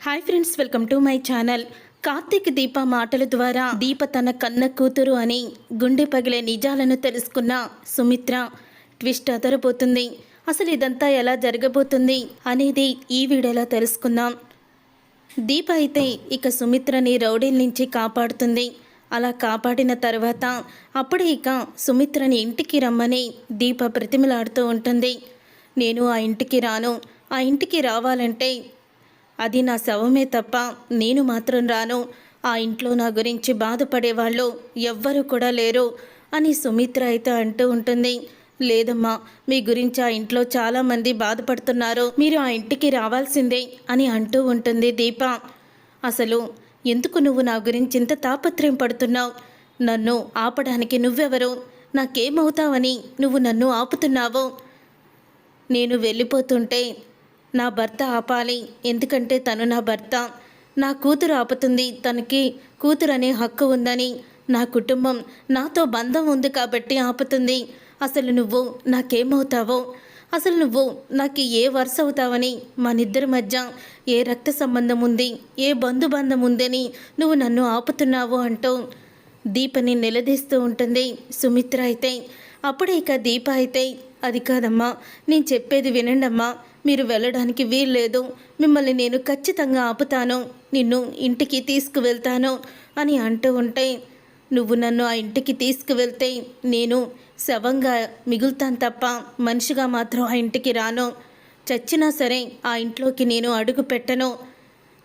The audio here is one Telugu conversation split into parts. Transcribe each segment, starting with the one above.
Hi friends welcome to my channel Karthik Deepa మాటల ద్వారా దీప తన కన్న కూతురు అని గుండె పగిలే నిజాలను తెలుసుకున్న సుమిత్ర ట్విస్ట్ అదరబోతుంది అసలు ఇదంతా ఎలా జరగబోతుంది అనేది ఈ వీడియోలో తెలుసుకుందాం దీప అయితే ఇక సుమిత్రని రౌడీల నుంచి కాపాడుతుంది అలా కాపాడిన తర్వాత అప్పుడే ఇక సుమిత్రని ఇంటికి రమ్మని దీప ప్రతిమలాడుతూ ఉంటుంది నేను ఆ ఇంటికి రాను ఆ ఇంటికి రావాలంటే అది నా శవమే తప్ప నేను మాత్రం రాను. ఆ ఇంట్లో నా గురించి బాధపడేవాళ్ళు ఎవ్వరూ కూడా లేరు అని సుమిత్ర అయితే అంటూ ఉంటుంది. లేదమ్మా మీ గురించి ఆ ఇంట్లో చాలామంది బాధపడుతున్నారు. మీరు ఆ ఇంటికి రావాల్సిందే అని అంటూ ఉంటుంది దీప. అసలు ఎందుకు నువ్వు నా గురించి ఇంత తాపత్రయం పడుతున్నావు? నన్ను ఆపడానికి నువ్వెవరు? నాకేమవుతావని నువ్వు నన్ను ఆపుతున్నావు? నేను వెళ్ళిపోతుంటే నా భర్త ఆపాలి ఎందుకంటే తను నా భర్త. నా కూతురు ఆపుతుంది తనకి కూతురు అనే హక్కు ఉందని. నా కుటుంబం నాతో బంధం ఉంది కాబట్టి ఆపుతుంది. అసలు నువ్వు నాకేమవుతావో? అసలు నువ్వు నాకు ఏ వరుస అవుతావని? మనిద్దరి మధ్య ఏ రక్త సంబంధం ఉంది? ఏ బంధుబంధం ఉందని నువ్వు నన్ను ఆపుతున్నావు అంటూ దీపని నిలదీస్తూ ఉంటుంది సుమిత్ర అయితే. అప్పుడే ఇక దీప అయితే అది కాదమ్మా నేను చెప్పేది వినండమ్మా. మీరు వెళ్ళడానికి వీల్లేదు. మిమ్మల్ని నేను ఖచ్చితంగా ఆపుతాను. నిన్ను ఇంటికి తీసుకువెళ్తాను అని అంటూ ఉంటే నువ్వు నన్ను ఆ ఇంటికి తీసుకువెళ్తే నేను శవంగా మిగులుతాను తప్ప మనిషిగా మాత్రం ఆ ఇంటికి రాను. చచ్చినా సరే ఆ ఇంట్లోకి నేను అడుగు పెట్టను.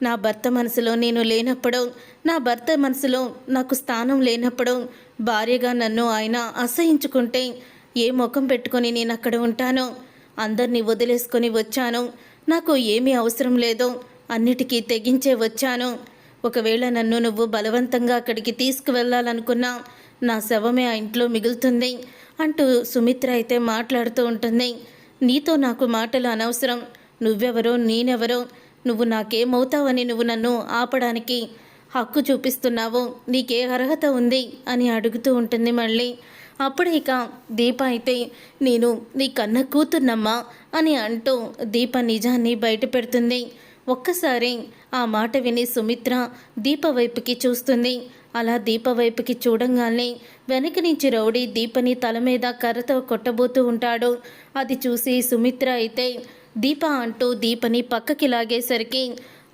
నా భర్త మనసులో నేను లేనప్పుడు నా భర్త మనసులో నాకు స్థానం లేనప్పుడు భార్యగా నన్ను ఆయన అసహించుకుంటే ఏ ముఖం పెట్టుకొని నేను అక్కడ ఉంటాను? అందరినీ వదిలేసుకొని వచ్చాను. నాకు ఏమీ అవసరం లేదు. అన్నిటికీ తెగించే వచ్చాను. ఒకవేళ నన్ను నువ్వు బలవంతంగా అక్కడికి తీసుకువెళ్ళాలనుకున్నా నా శవమే ఆ ఇంట్లో మిగులుతుంది అంటూ సుమిత్ర అయితే మాట్లాడుతూ ఉంటుంది. నీతో నాకు మాటలు అనవసరం. నువ్వెవరో నేనెవరో నువ్వు నాకేమవుతావని నువ్వు నన్ను ఆపడానికి హక్కు చూపిస్తున్నావు. నీకే అర్హత ఉంది అని అడుగుతూ ఉంటుంది మళ్ళీ. అప్పుడే ఇక దీప అయితే నేను నీ కన్న కూతున్నమ్మా అని అంటూ దీప నిజాన్ని బయట పెడుతుంది ఒక్కసారి ఆ మాట విని సుమిత్ర దీప వైపుకి చూస్తుంది. అలా దీప వైపుకి చూడంగానే వెనక నుంచి రౌడీ దీపని తల మీద కర్రతో కొట్టబోతూ ఉంటాడు. అది చూసి సుమిత్ర అయితే దీప అంటూ దీపని పక్కకి లాగేసరికి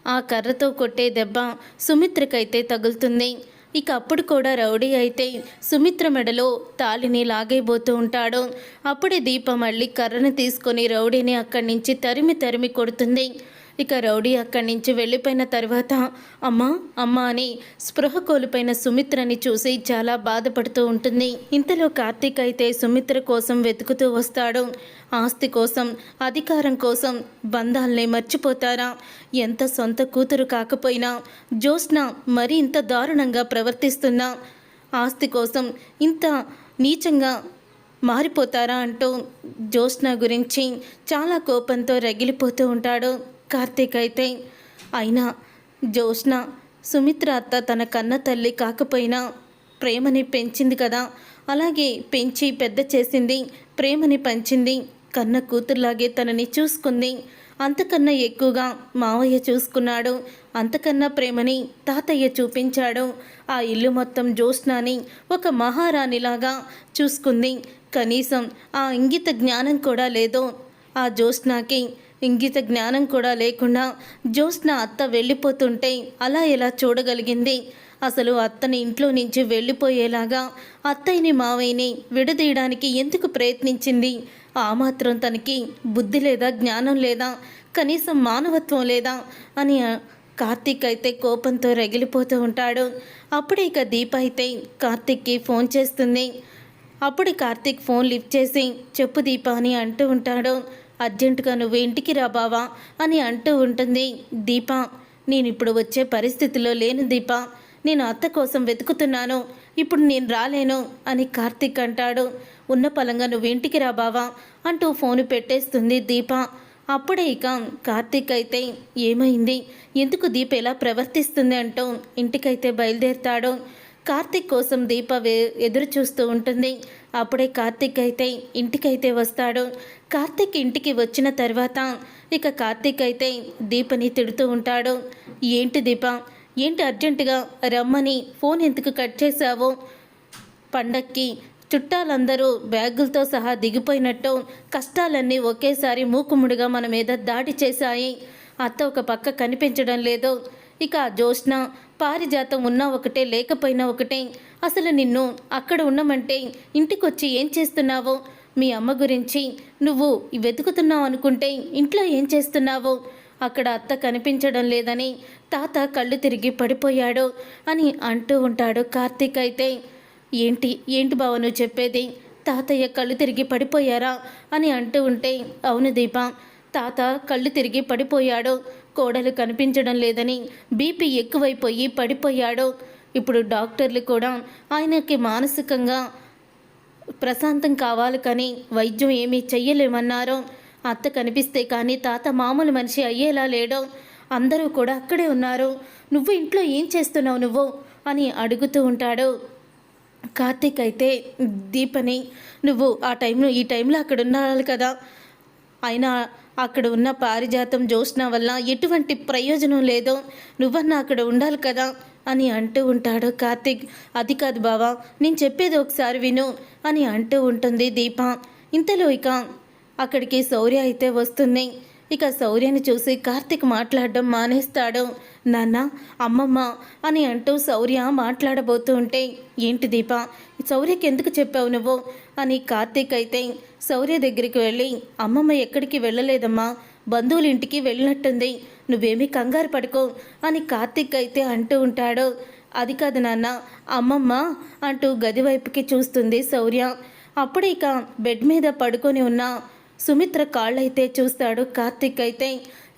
ఆ కర్రతో కొట్టే దెబ్బ సుమిత్రకైతే తగులుతుంది. ఇక అప్పుడు కూడా రౌడీ అయితే సుమిత్ర మెడలో తాలిని లాగైపోతూ ఉంటాడు. అప్పుడే దీప మళ్ళీ కర్రను తీసుకొని రౌడీని అక్కడి నుంచి తరిమి తరిమి కొడుతుంది. ఇక రౌడీ అక్కడి నుంచి వెళ్ళిపోయిన తర్వాత అమ్మా అమ్మా అని స్పృహ కోల్పోయిన సుమిత్రని చూసి చాలా బాధపడుతూ ఉంటుంది. ఇంతలో కార్తీక్ అయితే సుమిత్ర కోసం వెతుకుతూ వస్తాడు. ఆస్తి కోసం అధికారం కోసం బంధాల్ని మర్చిపోతారా? ఎంత సొంత కూతురు కాకపోయినా జ్యోత్స్న మరి ఇంత దారుణంగా ప్రవర్తిస్తున్నా? ఆస్తి కోసం ఇంత నీచంగా మారిపోతారా అంటూ జ్యోత్స్న గురించి చాలా కోపంతో రగిలిపోతూ ఉంటాడు. కార్తీక్ అయితే అయినా జ్యోత్స్న సుమిత్ర అత్త తన కన్న తల్లి కాకపోయినా ప్రేమని పెంచింది కదా. అలాగే పెంచి పెద్ద చేసింది ప్రేమని పంచింది కన్న కూతురులాగే తనని చూసుకుంది. అంతకన్నా ఎక్కువగా మావయ్య చూసుకున్నాడు. అంతకన్నా ప్రేమని తాతయ్య చూపించాడు. ఆ ఇల్లు మొత్తం జ్యోత్స్నాని ఒక మహారాణిలాగా చూసుకుంది. కనీసం ఆ ఇంగిత జ్ఞానం కూడా లేదు ఆ జ్యోత్స్నాకి ఇంగిత జ్ఞానం కూడా లేకుండా జ్యోత్స్న అత్త వెళ్ళిపోతుంటే అలా ఎలా చూడగలిగింది? అసలు అత్తని ఇంట్లో నుంచి వెళ్ళిపోయేలాగా అత్తయ్యని మావయ్యని విడదీయడానికి ఎందుకు ప్రయత్నించింది? ఆ మాత్రం తనకి బుద్ధి లేదా జ్ఞానం లేదా కనీసం మానవత్వం లేదా అని కార్తీక్ అయితే కోపంతో రగిలిపోతూ ఉంటాడు. అప్పుడే ఇక దీప అయితే కార్తీక్కి ఫోన్ చేస్తుంది. అప్పుడు కార్తీక్ ఫోన్ లిఫ్ట్ చేసి చెప్పు దీప అని అంటూ ఉంటాడు. అర్జెంటుగా నువ్వు ఇంటికి రా బావా అని అంటూ ఉంటుంది దీప. నేను ఇప్పుడు వచ్చే పరిస్థితిలో లేను దీప. నేను అత్త కోసం వెతుకుతున్నాను. ఇప్పుడు నేను రాలేను అని కార్తీక్ అంటాడు. ఉన్న పలంగా నువ్వు ఇంటికి రా బావా అంటూ ఫోను పెట్టేస్తుంది దీప. అప్పుడే ఇక కార్తీక్ అయితే ఏమైంది? ఎందుకు దీప ఎలా ప్రవర్తిస్తుంది అంటూ ఇంటికైతే బయలుదేరుతాడు. కార్తీక్ కోసం దీప వే ఎదురు చూస్తూ ఉంటుంది. అప్పుడే కార్తీక్ అయితే ఇంటికైతే వస్తాడు. కార్తీక్ ఇంటికి వచ్చిన తర్వాత ఇక కార్తీక్ అయితే దీపని తిడుతూ ఉంటాడు. ఏంటి దీప? ఏంటి అర్జెంటుగా రమ్మని? ఫోన్ ఎందుకు కట్ చేశావు? పండక్కి చుట్టాలందరూ బ్యాగులతో సహా దిగిపోయినట్టు కష్టాలన్నీ ఒకేసారి మూకుముడిగా మన మీద దాడి చేశాయి. అత్త ఒక పక్క కనిపించడం లేదు. ఇక జ్యోత్స్న పారిజాతం ఉన్నా ఒకటే లేకపోయినా ఒకటే. అసలు నిన్ను అక్కడ ఉన్నామంటే ఇంటికొచ్చి ఏం చేస్తున్నావో? మీ అమ్మ గురించి నువ్వు వెతుకుతున్నావు అనుకుంటే ఇంట్లో ఏం చేస్తున్నావు? అక్కడ అత్త కనిపించడం లేదని తాత కళ్ళు తిరిగి పడిపోయాడు అని అంటూ ఉంటాడు కార్తీక్ అయితే. ఏంటి ఏంటి బావ నువ్వు చెప్పేది? తాతయ్య కళ్ళు తిరిగి పడిపోయారా? అని అంటూ ఉంటే అవును దీప తాత కళ్ళు తిరిగి పడిపోయాడు. కోడలు కనిపించడం లేదని బీపీ ఎక్కువైపోయి పడిపోయాడు. ఇప్పుడు డాక్టర్లు కూడా ఆయనకి మానసికంగా ప్రశాంతం కావాలి కానీ వైద్యం ఏమీ చెయ్యలేమన్నారు. అత్త కనిపిస్తే కానీ తాత మామూలు మనిషి అయ్యేలా లేడో. అందరూ కూడా అక్కడే ఉన్నారు. నువ్వు ఇంట్లో ఏం చేస్తున్నావు నువ్వు? అని అడుగుతూ ఉంటాడు. కార్తీక్ అయితే దీపని నువ్వు ఆ టైంలో ఈ టైంలో అక్కడ ఉండాలి కదా. అయినా అక్కడ ఉన్న పారిజాతం జ్యోత్స్న వల్ల ఎటువంటి ప్రయోజనం లేదో నువ్వన్నా అక్కడ ఉండాలి కదా అని అంటూ ఉంటాడు కార్తీక్. అది కాదు బావా నేను చెప్పేది ఒకసారి విను అని అంటూ ఉంటుంది దీప. ఇంతలో ఇక అక్కడికి శౌర్య అయితే వస్తుంది. ఇక శౌర్యని చూసి కార్తీక్ మాట్లాడడం మానేస్తాడు. నాన్న అమ్మమ్మ అని అంటూ శౌర్య మాట్లాడబోతూ ఉంటే ఏంటి దీప శౌర్యకి ఎందుకు చెప్పావు నువ్వు? అని కార్తీక్ అయితే శౌర్య దగ్గరికి వెళ్ళి అమ్మమ్మ ఎక్కడికి వెళ్ళలేదమ్మా బంధువుల ఇంటికి వెళ్ళినట్టుంది నువ్వేమీ కంగారు పడుకో అని కార్తీక్ అయితే అంటూ ఉంటాడు. అది కాదు నాన్న అమ్మమ్మ అంటూ గది వైపుకి చూస్తుంది శౌర్య. అప్పుడే ఇక బెడ్ మీద పడుకొని ఉన్న సుమిత్ర కాళ్ళైతే చూస్తాడు కార్తిక్ అయితే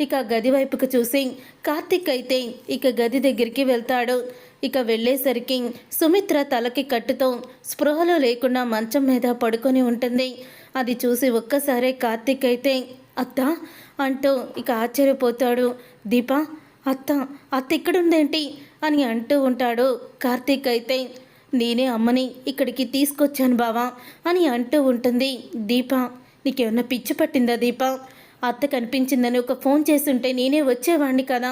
ఇక గది వైపుకు చూసి కార్తిక్ అయితే ఇక గది దగ్గరికి వెళ్తాడు. ఇక వెళ్ళేసరికి సుమిత్ర తలకి కట్టుతో స్పృహలో లేకుండా మంచం మీద పడుకొని ఉంటుంది. అది చూసి ఒక్కసారే కార్తిక్ అయితే అత్త! అంటూ ఇక ఆశ్చర్యపోతాడు. దీప అత్త అత్త ఇక్కడుందేంటి? అని అంటూ ఉంటాడు కార్తీక్ అయితే నేనే అమ్మని ఇక్కడికి తీసుకొచ్చాను బావా! అని అంటూ ఉంటుంది దీప. నీకేమన్నా పిచ్చి పట్టిందా దీప? అత్త కనిపించిందని ఒక ఫోన్ చేస్తుంటే నేనే వచ్చేవాణ్ణి కదా.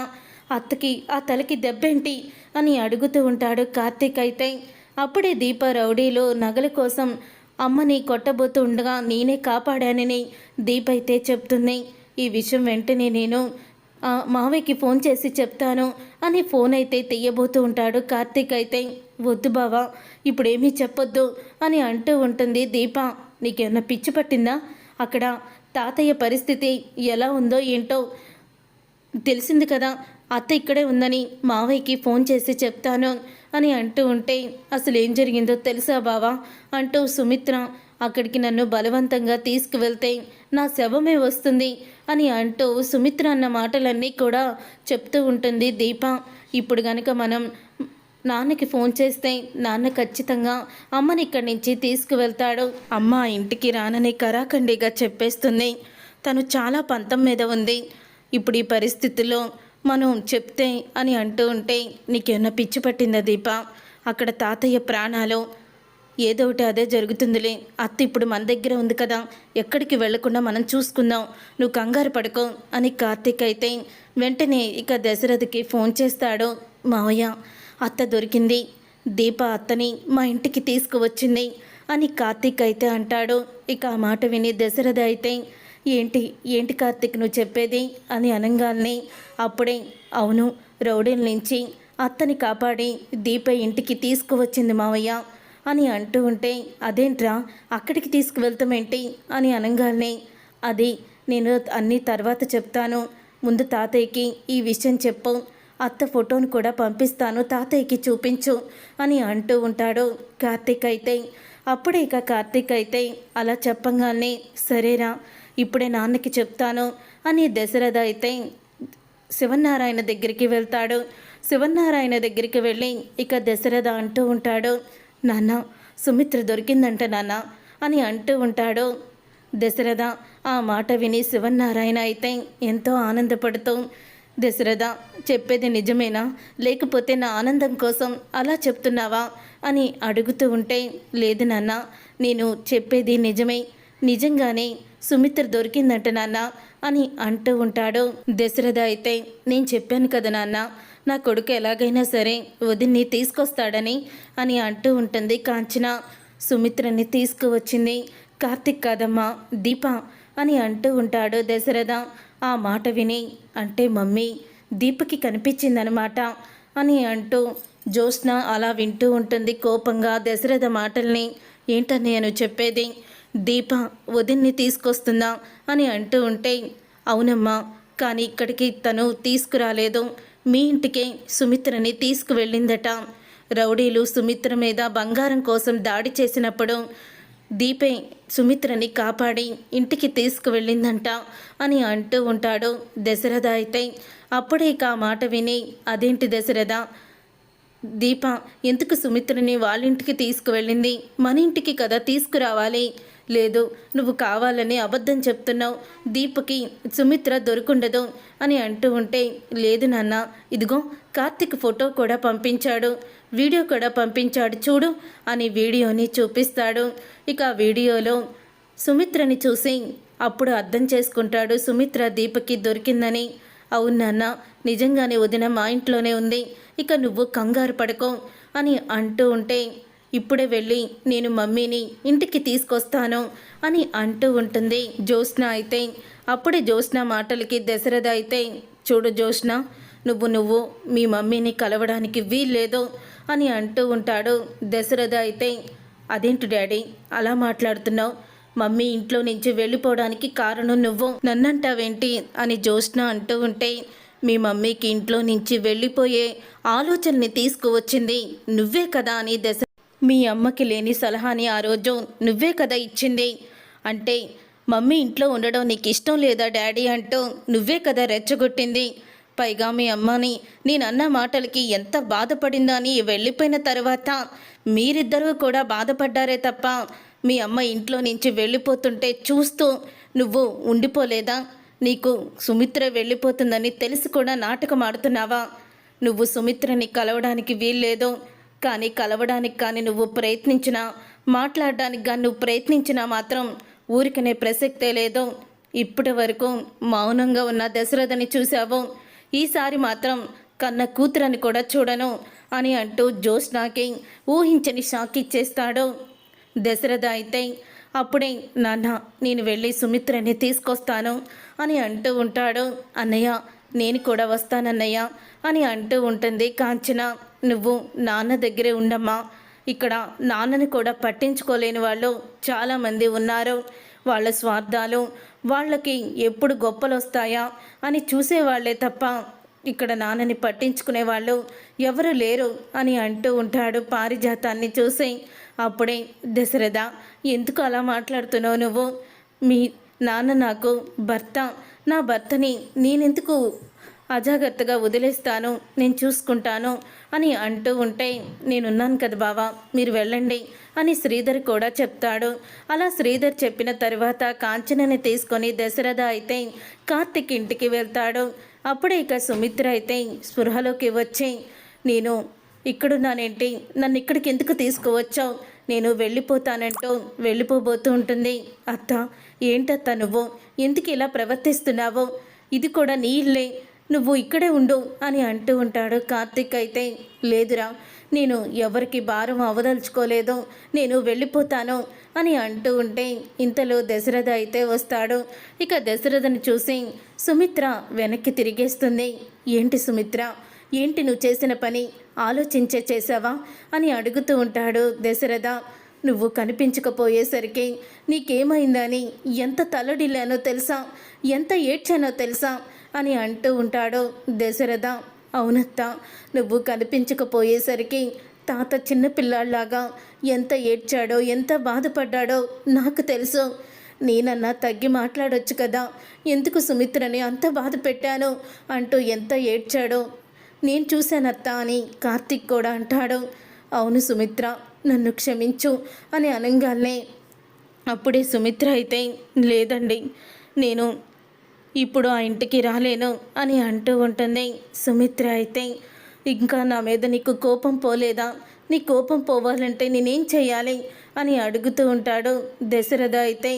అత్తకి ఆ తలకి దెబ్బేంటి? అని అడుగుతూ ఉంటాడు కార్తీక్ అయితే. అప్పుడే దీప రౌడీలో నగల కోసం అమ్మని కొట్టబోతూ ఉండగా నేనే కాపాడానని దీప అయితే చెప్తుంది. ఈ విషయం వెంటనే నేను మావయ్యకి ఫోన్ చేసి చెప్తాను అని ఫోన్ అయితే తీయబోతూ ఉంటాడు కార్తీక్ అయితే. వద్దు బావా ఇప్పుడేమీ చెప్పొద్దు అని అంటూ ఉంటుంది దీప. నీకేమన్నా పిచ్చి పట్టిందా? అక్కడ తాతయ్య పరిస్థితి ఎలా ఉందో ఏంటో తెలిసింది కదా. అత్త ఇక్కడే ఉందని మావయ్యకి ఫోన్ చేసి చెప్తాను అని అంటూ ఉంటే అసలు ఏం జరిగిందో తెలుసా బావా? అంటూ సుమిత్ర అక్కడికి నన్ను బలవంతంగా తీసుకువెళ్తే నా శవమే వస్తుంది అని అంటూ సుమిత్ర అన్న మాటలన్నీ కూడా చెప్తూ ఉంటుంది దీప. ఇప్పుడు గనక మనం నాన్నకి ఫోన్ చేస్తే నాన్న ఖచ్చితంగా అమ్మని ఇక్కడి నుంచి తీసుకువెళ్తాడు. అమ్మ ఇంటికి రానని కరాఖండిగా చెప్పేస్తుంది. తను చాలా పంతం మీద ఉంది. ఇప్పుడు ఈ పరిస్థితుల్లో మనం చెప్తే అని అంటూ ఉంటే నీకేమన్నా పిచ్చి పట్టిందా దీప? అక్కడ తాతయ్య ప్రాణాలు. ఏదో ఒకటి అదే జరుగుతుందిలే. అత్త ఇప్పుడు మన దగ్గర ఉంది కదా. ఎక్కడికి వెళ్ళకుండా మనం చూసుకుందాం. నువ్వు కంగారు పడుకో అని కార్తీక్ అయితే వెంటనే ఇక దశరథకి ఫోన్ చేస్తాడు. మావయ్య అత్త దొరికింది. దీప అత్తని మా ఇంటికి తీసుకువచ్చింది అని కార్తీక్ అయితే అంటాడు. ఇక ఆ మాట విని దశరథ అయితే ఏంటి ఏంటి కార్తీక్ నువ్వు చెప్పేది? అని అనగానే అప్పుడే అవును రౌడీల నుంచి అత్తని కాపాడి దీప ఇంటికి తీసుకువచ్చింది మావయ్య అని అంటూ ఉంటే అదేంట్రా అక్కడికి తీసుకువెళ్తామేంటి అని అనగానే అది నేను అన్నీ తర్వాత చెప్తాను. ముందు తాతయ్యకి ఈ విషయం చెప్పు. అత్త ఫోటోను కూడా పంపిస్తాను తాతయ్యకి చూపించు అని అంటూ ఉంటాడు కార్తీక్ అయితే. అప్పుడే ఇక కార్తీక్ అయితే అలా చెప్పంగానే సరేరా ఇప్పుడే నాన్నకి చెప్తాను అని దశరథ అయితే శివనారాయణ దగ్గరికి వెళ్తాడు. శివనారాయణ దగ్గరికి వెళ్ళి ఇక దశరథ అంటూ ఉంటాడు నాన్న సుమిత్ర దొరికిందంట నాన్న అని అంటూ ఉంటాడు దశరథ. ఆ మాట విని శివనారాయణ అయితే ఎంతో ఆనందపడుతూ దశరథ చెప్పేది నిజమేనా? లేకపోతే నా ఆనందం కోసం అలా చెప్తున్నావా? అని అడుగుతూ ఉంటే లేదు నాన్న నేను చెప్పేది నిజమే. నిజంగానే సుమిత్ర దొరికిందంట నాన్న అని అంటూ ఉంటాడు దశరథ అయితే. నేను చెప్పాను కదా నాన్న నా కొడుకు ఎలాగైనా సరే వదిన్ని తీసుకొస్తాడని అని అంటూ ఉంటుంది కాంచన. సుమిత్రని తీసుకువచ్చింది కార్తిక్ కాదమ్మా దీప అని అంటూ ఉంటాడు దశరథ. ఆ మాట విని అంటే మమ్మీ దీపకి కనిపించిందనమాట అని అంటూ జ్యోత్స్న అలా వింటూ ఉంటుంది కోపంగా దశరథ మాటల్ని. ఏంటని నేను చెప్పేది? దీప వదిన్ని తీసుకొస్తుందా? అని అంటూ ఉంటే అవునమ్మా కానీ ఇక్కడికి తను తీసుకురాలేదు. మీ ఇంటికే సుమిత్రని తీసుకువెళ్ళిందట. రౌడీలు సుమిత్ర మీద బంగారం కోసం దాడి చేసినప్పుడు దీపే సుమిత్రని కాపాడి ఇంటికి తీసుకువెళ్ళిందంట అని అంటూ ఉంటాడు దశరథ అయితే. అప్పుడే ఇక ఆ మాట విని అదేంటి దశరథ? దీప ఎందుకు సుమిత్రని వాళ్ళ ఇంటికి తీసుకువెళ్ళింది? మన ఇంటికి కదా తీసుకురావాలి. లేదు నువ్వు కావాలని అబద్ధం చెప్తున్నావు. దీపకి సుమిత్ర దొరుకుండదు అని అంటూ ఉంటే లేదు నాన్న ఇదిగో కార్తిక్ ఫోటో కూడా పంపించాడు. వీడియో కూడా పంపించాడు చూడు అని వీడియోని చూపిస్తాడు. ఇక వీడియోలో సుమిత్రని చూసి అప్పుడు అర్థం చేసుకుంటాడు సుమిత్ర దీపకి దొరికిందని. అవును నాన్న నిజంగానే వదిన మా ఇంట్లోనే ఉంది. ఇక నువ్వు కంగారు పడుకో అని అంటూ ఉంటే ఇప్పుడే వెళ్ళి నేను మమ్మీని ఇంటికి తీసుకొస్తాను అని అంటూ ఉంటుంది జ్యోత్స్న అయితే. అప్పుడే జ్యోత్స్న మాటలకి దశరథ అయితే చూడు జ్యోత్స్న నువ్వు నువ్వు మీ మమ్మీని కలవడానికి వీల్లేదు అని అంటూ ఉంటాడు. దశరథ అయితే అదేంటి డాడీ అలా మాట్లాడుతున్నావు? మమ్మీ ఇంట్లో నుంచి వెళ్ళిపోవడానికి కారణం నువ్వు. నన్నంటావేంటి? అని జ్యోత్స్న అంటూ ఉంటే మీ మమ్మీకి ఇంట్లో నుంచి వెళ్ళిపోయే ఆలోచనని తీసుకువచ్చింది నువ్వే కదా అని దశ మీ అమ్మకి లేని సలహాని ఆ రోజు నువ్వే కదా ఇచ్చింది. అంటే మమ్మీ ఇంట్లో ఉండడం నీకు ఇష్టం లేదా డాడీ? అంటూ నువ్వే కదా రెచ్చగొట్టింది. పైగా మీ అమ్మని నేను అన్న మాటలకి ఎంత బాధపడిందా అని వెళ్ళిపోయిన తర్వాత మీరిద్దరూ కూడా బాధపడ్డారే తప్ప మీ అమ్మ ఇంట్లో నుంచి వెళ్ళిపోతుంటే చూస్తూ నువ్వు ఉండిపోలేదా? నీకు సుమిత్ర వెళ్ళిపోతుందని తెలిసి కూడా నాటకం ఆడుతున్నావా? నువ్వు సుమిత్రని కలవడానికి వీల్లేదు. కానీ కలవడానికి కానీ నువ్వు ప్రయత్నించినా మాట్లాడడానికి కానీ నువ్వు ప్రయత్నించినా మాత్రం ఊరికనే ప్రసక్తే లేదు. ఇప్పటి వరకు మౌనంగా ఉన్న దశరథని చూసావు ఈసారి మాత్రం కన్న కూతురని కూడా చూడను అని అంటూ జ్యోత్స్నాకి ఊహించని షాక్ ఇచ్చేస్తాడు. దశరథ అయితే అప్పుడే నాన్న నేను వెళ్ళి సుమిత్రని తీసుకొస్తాను అని అంటూ ఉంటాడు. అన్నయ్య నేను కూడా వస్తానన్నయ్య అని అంటూ ఉంటుంది కాంచన. నువ్వు నాన్న దగ్గరే ఉండమ్మా. ఇక్కడ నాన్నని కూడా పట్టించుకోలేని వాళ్ళు చాలామంది ఉన్నారు. వాళ్ళ స్వార్థాలు వాళ్ళకి ఎప్పుడు గొప్పలు వస్తాయా అని చూసేవాళ్ళే తప్ప ఇక్కడ నాన్నని పట్టించుకునే వాళ్ళు ఎవరు లేరు అని అంటూ ఉంటాడు పారిజాతాన్ని చూసి. అప్పుడే దశరథ ఎందుకు అలా మాట్లాడుతున్నావు నువ్వు? మీ నాన్న నాకు భర్త. నా భర్తని నేనెందుకు అజాగ్రత్తగా వదిలేస్తాను నేను చూసుకుంటాను అని అంటూ ఉంటే నేనున్నాను కదా బావా మీరు వెళ్ళండి అని శ్రీధర్ కూడా చెప్తాడు. అలా శ్రీధర్ చెప్పిన తర్వాత కాంచనని తీసుకొని దశరథ అయితే కార్తిక్ ఇంటికి వెళ్తాడు. అప్పుడే ఇక సుమిత్ర అయితే స్పృహలోకి వచ్చి నేను ఇక్కడున్నానేంటి? నన్ను ఇక్కడికి ఎందుకు తీసుకువచ్చావు? నేను వెళ్ళిపోతానంటూ వెళ్ళిపోబోతూ ఉంటుంది. అత్త ఏంటత్త నువ్వు? ఎందుకు ఇలా ప్రవర్తిస్తున్నావో? ఇది కూడా నీ ఇల్లే. నువ్వు ఇక్కడే ఉండు అని అంటూ ఉంటాడు కార్తిక్ అయితే. లేదురా నేను ఎవరికి భారం అవదలుచుకోలేదు నేను వెళ్ళిపోతాను అని అంటూ ఉంటే ఇంతలో దశరథ అయితే వస్తాడు. ఇక దశరథను చూసి సుమిత్ర వెనక్కి తిరిగేస్తుంది. ఏంటి సుమిత్ర ఏంటి నువ్వు చేసిన పని? ఆలోచించే చేసావా అని అడుగుతూ ఉంటాడు దశరథ. నువ్వు కనిపించకపోయేసరికి నీకేమైందని ఎంత తలడిల్లానో తెలుసా? ఎంత ఏడ్చానో తెలుసా? అని అంటూ ఉంటాడు. దశరథ అవునత్త నువ్వు కనిపించకపోయేసరికి తాత చిన్నపిల్లాళ్ళాగా ఎంత ఏడ్చాడో ఎంత బాధపడ్డాడో నాకు తెలుసు. నేనన్నా తగ్గి మాట్లాడొచ్చు కదా. ఎందుకు సుమిత్రని అంత బాధ పెట్టాను అంటూ ఎంత ఏడ్చాడో నేను చూశానత్తా అని కార్తిక్ కూడా అంటాడు. అవును సుమిత్ర నన్ను క్షమించు అని అనగానే అప్పుడే సుమిత్ర అయితే లేదండి. నేను ఇప్పుడు ఆ ఇంటికి రాలేను అని అంటూ ఉంటుంది సుమిత్ర అయితే ఇంకా నా మీద నీకు కోపం పోలేదా? నీ కోపం పోవాలంటే నేనేం చేయాలి? అని అడుగుతూ ఉంటాడు దశరథ అయితే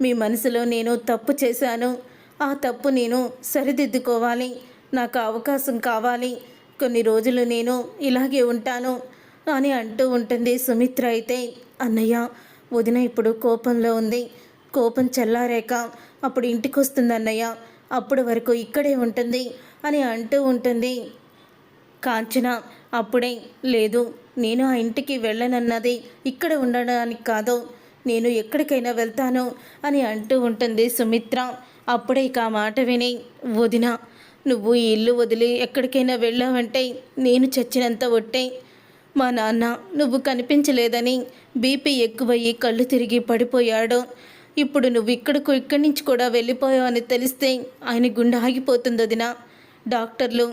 మీ మనసులో నేను తప్పు చేశాను. ఆ తప్పు నేను సరిదిద్దుకోవాలి. నాకు అవకాశం కావాలి. కొన్ని రోజులు నేను ఇలాగే ఉంటాను. అని అంటూ ఉంటుంది సుమిత్ర అయితే అన్నయ్య వదిన ఇప్పుడు కోపంలో ఉంది. కోపం చల్లారాక అప్పుడు ఇంటికి వస్తుంది అన్నయ్య అప్పటి వరకు ఇక్కడే ఉంటుంది అని అంటూ ఉంటుంది. కాంచన అప్పుడే లేదు నేను ఆ ఇంటికి వెళ్ళనన్నది ఇక్కడ ఉండడానికి కాదు నేను ఎక్కడికైనా వెళ్తాను అని అంటూ ఉంటుంది సుమిత్ర. అప్పుడే ఇక ఆ మాట విని వదిన నువ్వు ఈ ఇల్లు వదిలి ఎక్కడికైనా వెళ్ళావంటే నేను చచ్చినంత ఒట్టే. మా నాన్న నువ్వు కనిపించలేదని బీపీ ఎక్కువయ్యి కళ్ళు తిరిగి పడిపోయాడు. ఇప్పుడు నువ్వు ఇక్కడకు ఇక్కడి నుంచి కూడా వెళ్ళిపోయావు అని తెలిస్తే ఆయన గుండె ఆగిపోతుంది వదిన. డాక్టర్లు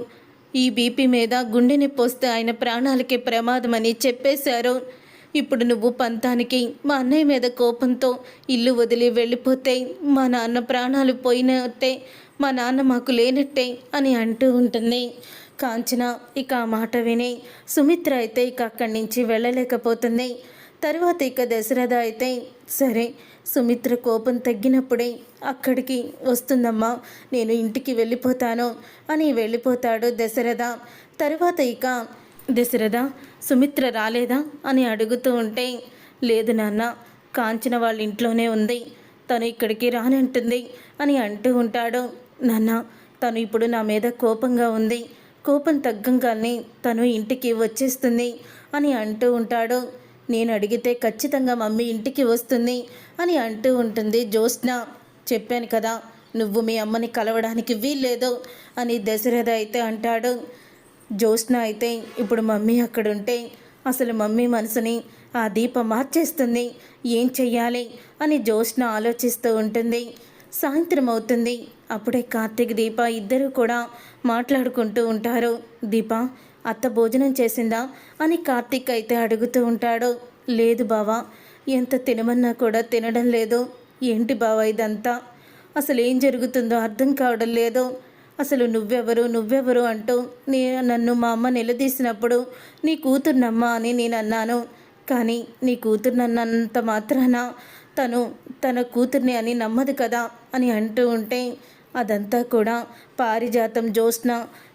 ఈ బీపీ మీద గుండె నొప్పి వస్తే ఆయన ప్రాణాలకి ప్రమాదమని చెప్పేశారు. ఇప్పుడు నువ్వు పంతానికి మా అన్నయ్య మీద కోపంతో ఇల్లు వదిలి వెళ్ళిపోతే మా నాన్న ప్రాణాలు పోయినట్టే మా నాన్న మాకు లేనట్టే అని అంటూ ఉంటుంది. కాంచన ఇక ఆ మాట విని సుమిత్ర అయితే ఇక అక్కడి నుంచి వెళ్ళలేకపోతుంది. తర్వాత ఇక దశరథ అయితే సరే సుమిత్ర కోపం తగ్గినప్పుడే అక్కడికి వస్తుందమ్మా నేను ఇంటికి వెళ్ళిపోతాను అని వెళ్ళిపోతాడు దశరథ. తర్వాత ఇక దశరథ సుమిత్ర రాలేదా అని అడుగుతూ ఉంటే లేదు నాన్న కాంచన వాళ్ళ ఇంట్లోనే ఉంది తను ఇక్కడికి రానంటుంది అని అంటూ ఉంటాడు. నాన్న తను ఇప్పుడు నా మీద కోపంగా ఉంది కోపం తగ్గంగానే తను ఇంటికి వచ్చేస్తుంది అని అంటూ ఉంటాడు. నేను అడిగితే ఖచ్చితంగా మమ్మీ ఇంటికి వస్తుంది అని అంటూ ఉంటుంది. జ్యోత్స్న చెప్పాను కదా నువ్వు మీ అమ్మని కలవడానికి వీల్లేదు అని దశరథ అయితే అంటాడు. జ్యోత్స్న అయితే ఇప్పుడు మమ్మీ అక్కడుంటే అసలు మమ్మీ మనసుని ఆ దీప మార్చేస్తుంది. ఏం చెయ్యాలి అని జ్యోత్స్న ఆలోచిస్తూ ఉంటుంది. సాయంత్రం అవుతుంది. అప్పుడే కార్తీక్ దీప ఇద్దరూ కూడా మాట్లాడుకుంటూ ఉంటారు. దీప అత్త భోజనం చేసిందా? అని కార్తీక్ అయితే అడుగుతూ ఉంటాడు. లేదు బావా ఎంత తినమన్నా కూడా తినడం లేదు. ఏంటి బావా ఇదంతా? అసలు ఏం జరుగుతుందో అర్థం కావడం లేదు. అసలు నువ్వెవరు నువ్వెవరు అంటూ నీ నన్ను మా అమ్మ నిలదీసినప్పుడు నీ కూతుర్నమ్మ అని నేను అన్నాను. కానీ నీ కూతురు నన్నంత మాత్రాన తను తన కూతుర్ని అని నమ్మదు కదా అని అంటూ ఉంటే అదంతా కూడా పారిజాతం జ్యోత్స్న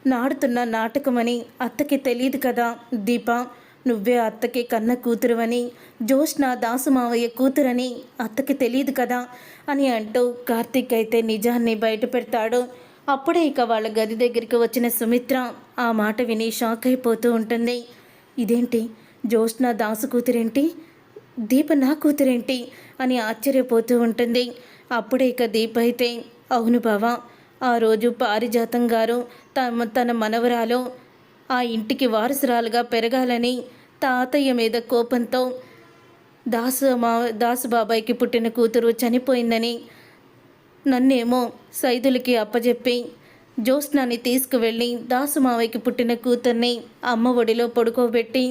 నాడుతున్న నాటకమని అత్తకి తెలియదు కదా దీప. నువ్వే అత్తకి కన్న కూతురువని జ్యోత్స్న దాసుమావయ్య కూతురని అత్తకి తెలియదు కదా అని అంటూ కార్తీక్ అయితే నిజాన్ని బయట పెడతాడు. అప్పుడే ఇక వాళ్ళ గది దగ్గరికి వచ్చిన సుమిత్ర ఆ మాట విని షాక్ అయిపోతూ ఉంటుంది. ఇదేంటి? జ్యోష్ణ దాసు కూతురేంటి? దీప నా కూతురేంటి? అని ఆశ్చర్యపోతూ ఉంటుంది. అప్పుడే ఇక దీప అయితే అవును బావా. ఆ రోజు పారిజాతం గారు తమ తన మనవరాలు ఆ ఇంటికి వారసురాలుగా పెరగాలని తాతయ్య మీద కోపంతో దాసు మా దాసు బాబాయ్కి పుట్టిన కూతురు చనిపోయిందని నన్నేమో సైదులకి అప్పజెప్పి జ్యోత్స్నాన్ని తీసుకువెళ్ళి దాసు మావయ్యకి పుట్టిన కూతుర్ని అమ్మ ఒడిలో పడుకోబెట్టి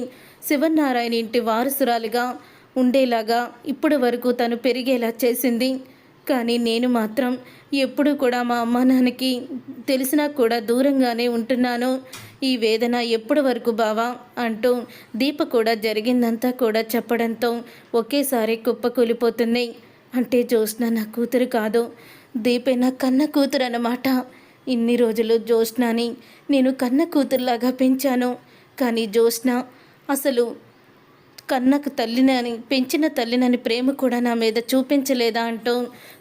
శివనారాయణ ఇంటి వారసురాలిగా ఉండేలాగా ఇప్పటి వరకు తను పెరిగేలా చేసింది. కానీ నేను మాత్రం ఎప్పుడు కూడా మా అమ్మ నాన్నకి తెలిసినా కూడా దూరంగానే ఉంటున్నాను. ఈ వేదన ఎప్పటి వరకు బావా? అంటూ దీప కూడా జరిగిందంతా కూడా చెప్పడంతో ఒకేసారి కుప్పకూలిపోతుంది అంటే జ్యోత్స్న నా కూతురు కాదు. దీపే నా కన్న కూతురు అన్నమాట. ఇన్ని రోజులు జ్యోత్స్నాని నేను కన్న కూతురులాగా పెంచాను. కానీ జ్యోత్స్న అసలు కన్నకు తల్లినని పెంచిన తల్లినని ప్రేమ కూడా నా మీద చూపించలేదా అంటూ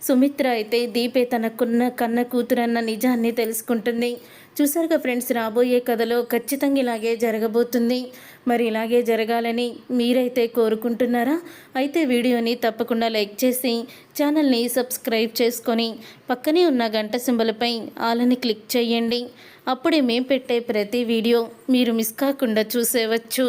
సుమిత్ర అయితే దీపే తనకున్న కన్న కూతురన్న నిజాన్ని తెలుసుకుంటుంది. చూసారుగా ఫ్రెండ్స్ రాబోయే కథలో ఖచ్చితంగా ఇలాగే జరగబోతుంది. మరి ఇలాగే జరగాలని మీరైతే కోరుకుంటున్నారా? అయితే వీడియోని తప్పకుండా లైక్ చేసి ఛానల్ని సబ్స్క్రైబ్ చేసుకొని పక్కనే ఉన్న గంట సింబలపై ఆలని క్లిక్ చేయండి. అప్పుడే మేము పెట్టే ప్రతి వీడియో మీరు మిస్ కాకుండా చూసేవచ్చు.